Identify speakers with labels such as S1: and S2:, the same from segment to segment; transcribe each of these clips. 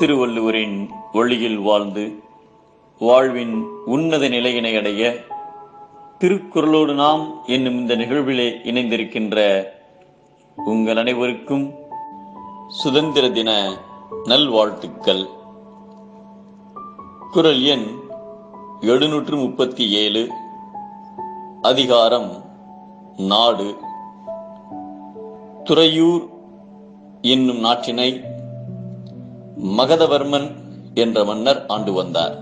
S1: திருவள்ளுவரின் ஒளியில் வாழ்ந்து வாழ்வின் உன்னத நிலையினை அடைய திருக்குறளோடு நாம் என்னும் இந்த நிகழ்விலே இணைந்திருக்கின்ற உங்கள் அனைவருக்கும் சுதந்திர தின நல்வாழ்த்துக்கள் குரல் எண் எழுநூற்று முப்பத்தி ஏழு அதிகாரம் நாடு துறையூர் என்னும் நாட்டினை மகதவர்மன் என்ற மன்னர் ஆண்டு வந்தார்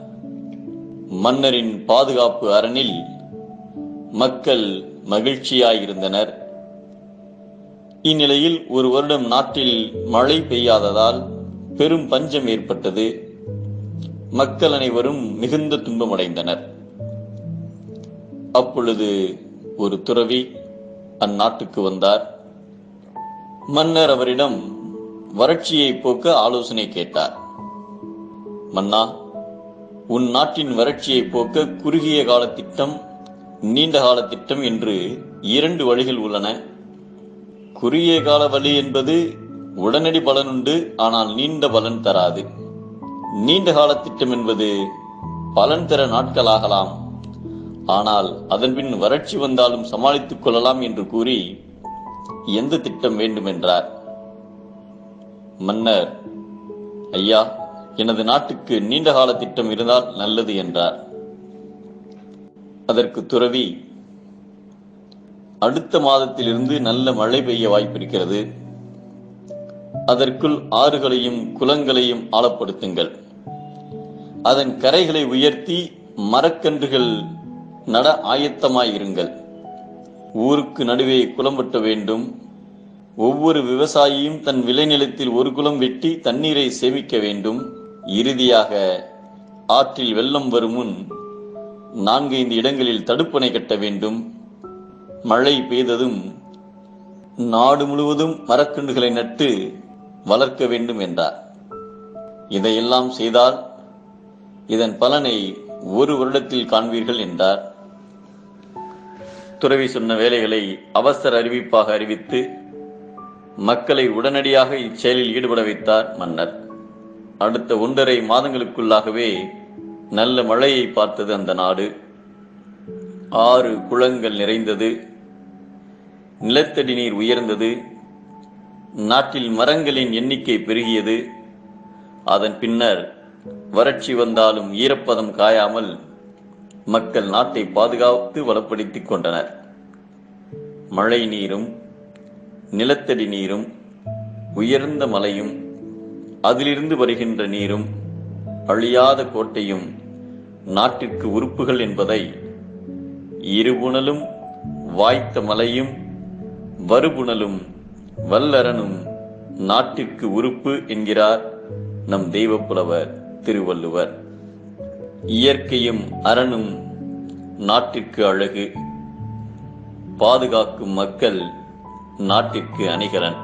S1: மன்னரின் பாதுகாப்பு அரணில் மக்கள் மகிழ்ச்சியாயிருந்தனர் இந்நிலையில் ஒரு வருடம் நாட்டில் மழை பெய்யாததால் பெரும் பஞ்சம் ஏற்பட்டது மக்கள் அனைவரும் மிகுந்த துன்பமடைந்தனர் அப்பொழுது ஒரு துறவி அந்நாட்டுக்கு வந்தார் மன்னர் அவரிடம் வறட்சியை போக்க ஆலோசனை கேட்டார் மன்னா உன் நாட்டின் வறட்சியை போக்க குறுகிய கால திட்டம் நீண்ட கால திட்டம் என்று இரண்டு வழிகள் உள்ளன குறுகிய கால வழி என்பது உடனடி பலன் உண்டு ஆனால் நீண்ட பலன் தராது நீண்ட கால திட்டம் என்பது பலன் தர நாட்களாகலாம் ஆனால் அதன்பின் வறட்சி வந்தாலும் சமாளித்துக் கொள்ளலாம் என்று கூறி எந்த திட்டம் வேண்டும் என்றார் மன்னர் ஐயா எனது நாட்டுக்கு நீண்ட கால திட்டம் இருந்தால் நல்லது என்றார் அதற்கு துறவி அடுத்த மாதத்திலிருந்து நல்ல மழை பெய்ய வாய்ப்பிருக்கிறது அதற்குள் ஆறுகளையும் குளங்களையும் ஆழப்படுத்துங்கள் அதன் கரைகளை உயர்த்தி மரக்கன்றுகள் நட ஆயத்தமாயிருங்கள் ஊருக்கு நடுவே குளம்பட்ட வேண்டும் ஒவ்வொரு விவசாயியும் தன் விளைநிலத்தில் ஒரு குளம் வெட்டி தண்ணீரை சேமிக்க வேண்டும் இறுதியாக ஆற்றில் வெள்ளம் வரும் முன் நான்கைந்து இடங்களில் தடுப்பணை கட்ட வேண்டும் மழை பெய்ததும் நாடு முழுவதும் மரக்கன்றுகளை நட்டு வளர்க்க வேண்டும் என்றார் இதையெல்லாம் செய்தால் இதன் பலனை ஒரு வருடத்தில் காண்பீர்கள் என்றார் துறவி சொன்ன வேலைகளை அவசர அறிவிப்பாக அறிவித்து மக்களை உடனடியாக இச்செயலில் ஈடுபட வைத்தார் மன்னர் அடுத்த ஒன்றரை மாதங்களுக்குள்ளாகவே நல்ல மழையை பார்த்தது அந்த நாடு ஆறு குளங்கள் நிறைந்தது நிலத்தடி நீர் உயர்ந்தது நாட்டில் மரங்களின் எண்ணிக்கை பெருகியது அதன் பின்னர் வறட்சி வந்தாலும் ஈரப்பதம் காயாமல் மக்கள் நாட்டை பாதுகாத்து வளப்படுத்திக் கொண்டனர் மழை நீரும் நிலத்தடி நீரும் உயர்ந்த மலையும் அதிலிருந்து வருகின்ற நீரும் அழியாத கோட்டையும் நாட்டிற்கு உறுப்புகள் என்பதை இருபுணலும் வாய்த்த மலையும் வறுபுணலும் வல்லரனும் நாட்டிற்கு உறுப்பு என்கிறார் நம் தெய்வப்புலவர் திருவள்ளுவர் இயற்கையும் அரணும் நாட்டிற்கு அழகு பாதுகாக்கும் மக்கள் நாட்டிற்கு அணிகரன்